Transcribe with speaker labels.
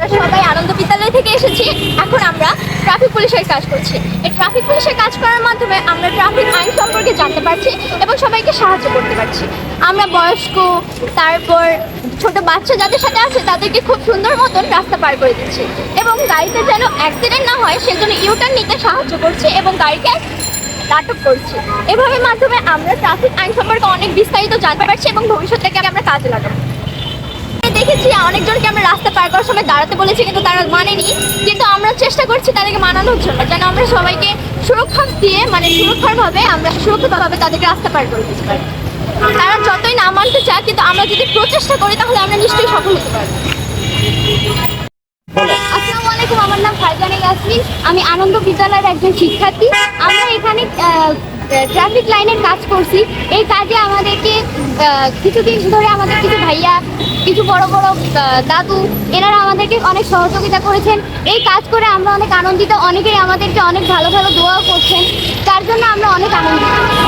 Speaker 1: আমরা সবাই আনন্দ বিদ্যালয় থেকে এসেছি। এখন আমরা ট্রাফিক পুলিশের কাজ করছি। এই ট্রাফিক পুলিশের কাজ করার মাধ্যমে আমরা ট্রাফিক আইন সম্পর্কে জানতে পারছি এবং সবাইকে সাহায্য করতে পারছি। আমরা বয়স্ক, তারপর ছোট বাচ্চা যাদের সাথে আছে, তাদেরকে খুব সুন্দর মতন রাস্তা পার করে দিচ্ছি। এবং গাড়িতে যেন অ্যাক্সিডেন্ট না হয়, সেজন্য ইউটার্ন নিতে সাহায্য করছি এবং গাড়িকে নাটক করছি। এভাবে মাধ্যমে আমরা ট্রাফিক আইন সম্পর্কে অনেক বিস্তারিত জানতে পারছি এবং ভবিষ্যৎ থেকে আমরা কাজে লাগাবো। দেখেছি অনেকজনকে আমরা রাস্তা পার করার সময় দাঁড়াতে বলেছি কিন্তু তারা মানেনি। কিন্তু আমরা চেষ্টা করছি তাদেরকে মানানোর জন্য যেন আমরা সবাইকে সুরক্ষা দিয়ে মানে সুরক্ষাভাবে আমরা সুরক্ষিতভাবে তাদেরকে রাস্তা পার করে দিতে পারি। তারা যতই না মানতে চায় কিন্তু আমরা যদি প্রচেষ্টা করি তাহলে আমরা নিশ্চয়ই সফল হতে পারব। আসসালামু আলাইকুম আমার নাম ফারজানা ইয়াসমিন। আমি আনন্দ বিদ্যালয়ের একজন শিক্ষার্থী। আমরা এখানে ট্রাফিক লাইনের কাজ করছি। এই কাজে আমাদেরকে কিছুদিন ধরে আমাদের কিছু ভাইয়া কিছু বড় বড় দাদু, এনারা আমাদেরকে অনেক সহযোগিতা করেছেন। এই কাজ করে আমরা অনেক আনন্দিত, অনেকেই আমাদেরকে অনেক ভালো ভালো দোয়া করছেন। তার জন্য আমরা অনেক আনন্দিত।